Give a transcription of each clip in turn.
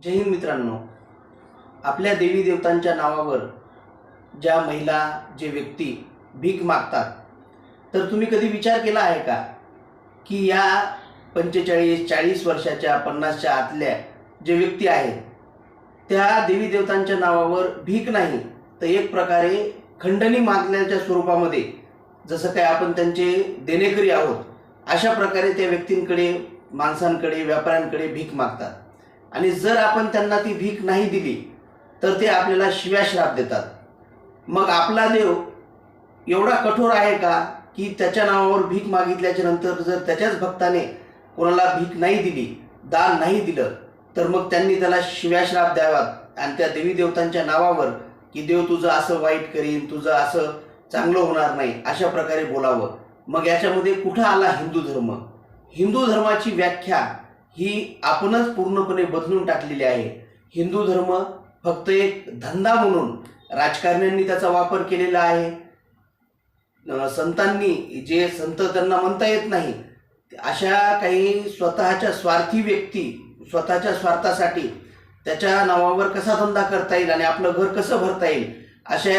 जय हिंद मित्रांनो. आपल्या देवी देवतांच्या नावावर ज्या महिला जे व्यक्ती भीक मागतात तर तुम्ही कधी विचार केला आहे का? की या पंचेचाळीस चाळीस वर्षाच्या पन्नासच्या आतल्या जे व्यक्ती आहेत त्या देवी देवतांच्या नावावर भीक नाही तर एक प्रकारे खंडणी मागण्याच्या स्वरूपामध्ये जसं काय आपण त्यांचे देणेकरी आहोत अशा प्रकारे त्या व्यक्तींकडे माणसांकडे व्यापाऱ्यांकडे भीक मागतात. आणि जर आपण त्यांना ती भीक नाही दिली तर ते आपल्याला शिव्या श्राप देतात. मग आपला देव एवढा कठोर आहे का की त्याच्या नावावर भीक मागितल्याच्या नंतर जर त्याच्याच भक्ताने कोणाला भीक नाही दिली दान नाही दिलं तर मग त्यांनी त्याला शिव्या श्राप द्यावात आणि त्या देवी देवतांच्या नावावर की देव तुझं असं वाईट करीन तुझं असं चांगलं होणार नाही अशा प्रकारे बोलावं. मग याच्यामध्ये कुठं आला हिंदू धर्म? हिंदू धर्माची व्याख्या ही आपणच पूर्णपणे बदलून टाकलेली आहे. हिंदू धर्म फक्त एक धंदा म्हणून राजकारण्यांनी त्याचा वापर केलेला आहे. संतांनी जे संत त्यांना म्हणता येत नाही अशा काही स्वतःच्या स्वार्थी व्यक्ती स्वतःच्या स्वार्थासाठी त्याच्या नावावर कसा धंदा करता येईल आणि आपलं घर कसं भरता येईल अशा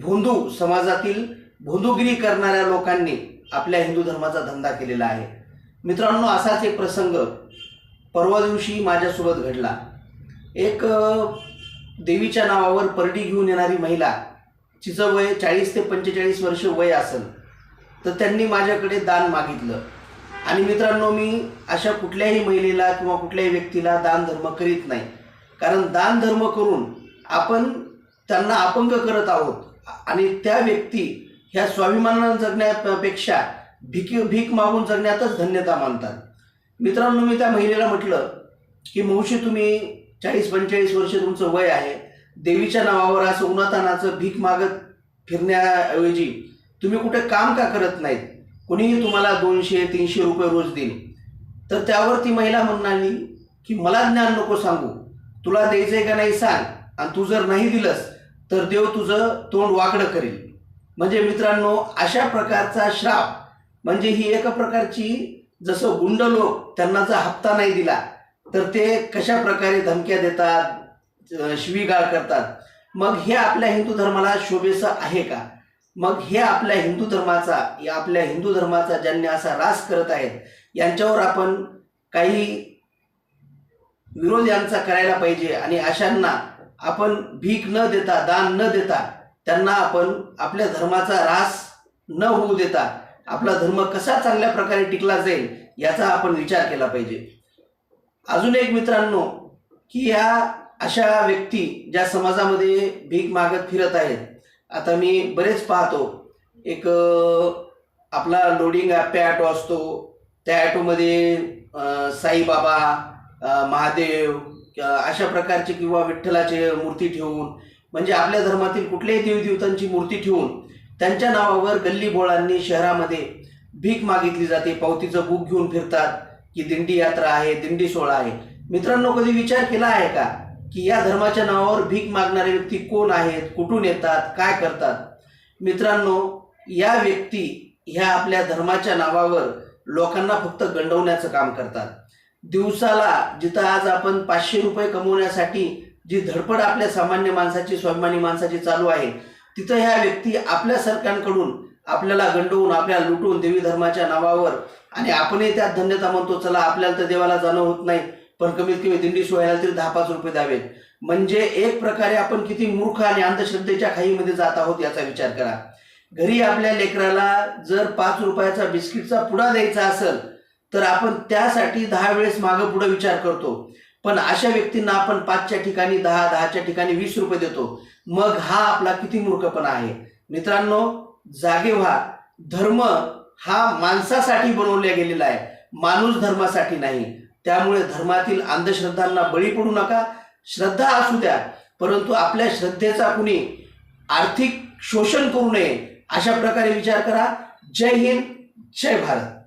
भोंदू समाजातील भोंदूगिरी करणाऱ्या लोकांनी आपल्या हिंदू धर्माचा धंदा केलेला आहे. मित्रांनो असाच एक प्रसंग परवा दिवशी माझ्यासोबत घडला. एक देवीच्या नावावर परडी घेऊन येणारी महिला तिचं वय चाळीस ते पंचेचाळीस वर्ष वय असेल तर त्यांनी माझ्याकडे दान मागितलं. आणि मित्रांनो मी अशा कुठल्याही महिलेला किंवा कुठल्याही व्यक्तीला दान धर्म करीत नाही. कारण दान धर्म करून आपण त्यांना अपंग करत आहोत. आणि त्या व्यक्ती ह्या स्वाभिमानानं जगण्यापेक्षा भीक भीक मागून जगण्यातच धन्यता मानतात. मित्रांनो मी त्या महिलेला म्हटलं की मावशी तुम्ही चाळीस पंचेचाळीस वर्ष तुमचं वय आहे. देवीच्या नावावर असं उन्हातानाचं भीक मागत फिरण्याऐवजी तुम्ही कुठे काम का करत नाहीत? कुणीही तुम्हाला दोनशे तीनशे रुपये रोज देईल. तर त्यावर ती महिला म्हणाली की मला ज्ञान नको सांगू. तुला द्यायचं आहे का नाही सांग. आणि तू जर नाही दिलंस तर देव तुझं तोंड वाकडं करेल. म्हणजे मित्रांनो अशा प्रकारचा श्राप म्हणजे ही एका प्रकारची जसं गुंड लोक त्यांना जर हप्ता नाही दिला तर ते कशा प्रकारे धमक्या देतात शिवीगाळ करतात? मग हे आपल्या हिंदू धर्माला शोभेचं आहे का? मग हे आपल्या हिंदू धर्माचा या आपल्या हिंदू धर्माचा ज्यांनी असा रास करत आहेत यांच्यावर आपण काही विरोध यांचा करायला पाहिजे आणि अशांना आपण भीक न देता दान न देता त्यांना आपण आपल्या धर्माचा रास न होऊ देता आपला धर्म कसा चांगल्या प्रकारे टिकला जाईल याचा आपण विचार केला पाहिजे. अजून एक मित्रांनो की या अशा व्यक्ती ज्या समाजामध्ये भीक मागत फिरत आहेत. आता मी बरेच पाहतो एक आपला लोडिंग ॲपे ॲटो असतो. त्या ॲटोमध्ये साईबाबा महादेव अशा प्रकारचे किंवा विठ्ठलाचे मूर्ती ठेवून म्हणजे आपल्या धर्मातील कुठल्याही देवदेवतांची मूर्ती ठेवून त्यांच्या नावावर गल्ली बोळांनी शहरामध्ये भीक मागितली जाते. पावतीचं बुक घेऊन फिरतात की दिंडी यात्रा आहे दिंडी सोहळा आहे. मित्रांनो कधी विचार केला आहे का की या धर्माच्या नावावर भीक मागणारे व्यक्ती कोण आहेत कुठून येतात काय करतात? मित्रांनो या व्यक्ती ह्या आपल्या धर्माच्या नावावर लोकांना फक्त गंडवण्याचं काम करतात. दिवसाला जिथं आज आपण पाचशे रुपये कमवण्यासाठी जी धडपड आपल्या सामान्य माणसाची स्वाभिमानी माणसाची चालू आहे तिथं ह्या व्यक्ती आपल्या सरकारकडून आपल्याला गंडवून आपल्याला लुटून देवी धर्माच्या नावावर आणि आपणही त्यात धन्यता म्हणतो चला आपल्याला तर देवाला जाणं होत नाही. पण कमीत कमी दिंडी सोहळ्याला तरी दहा पाच रुपये द्यावे म्हणजे एक प्रकारे आपण किती मूर्ख आणि अंधश्रद्धेच्या खाईमध्ये जात आहोत याचा विचार करा. घरी आपल्या लेकराला जर पाच रुपयाचा बिस्किटचा पुडा द्यायचा असेल तर आपण त्यासाठी दहा वेळेस मागं पुढं विचार करतो. पण अशा व्यक्तींना आपण पाचच्या ठिकाणी दहा दहाच्या ठिकाणी वीस रुपये देतो. मग हा आपला किती मूर्खपणा आहे? मित्रांनो जागे व्हा धर्म हा माणसासाठी बनवला गेलेला आहे. माणूस धर्मासाठी नाही. त्यामुळे धर्मातील अंधश्रद्धांना बळी पडू नका. श्रद्धा असू द्या परंतु आपल्या श्रद्धेचा कुणी आर्थिक शोषण करू नये अशा प्रकारे विचार करा. जय हिंद जय भारत.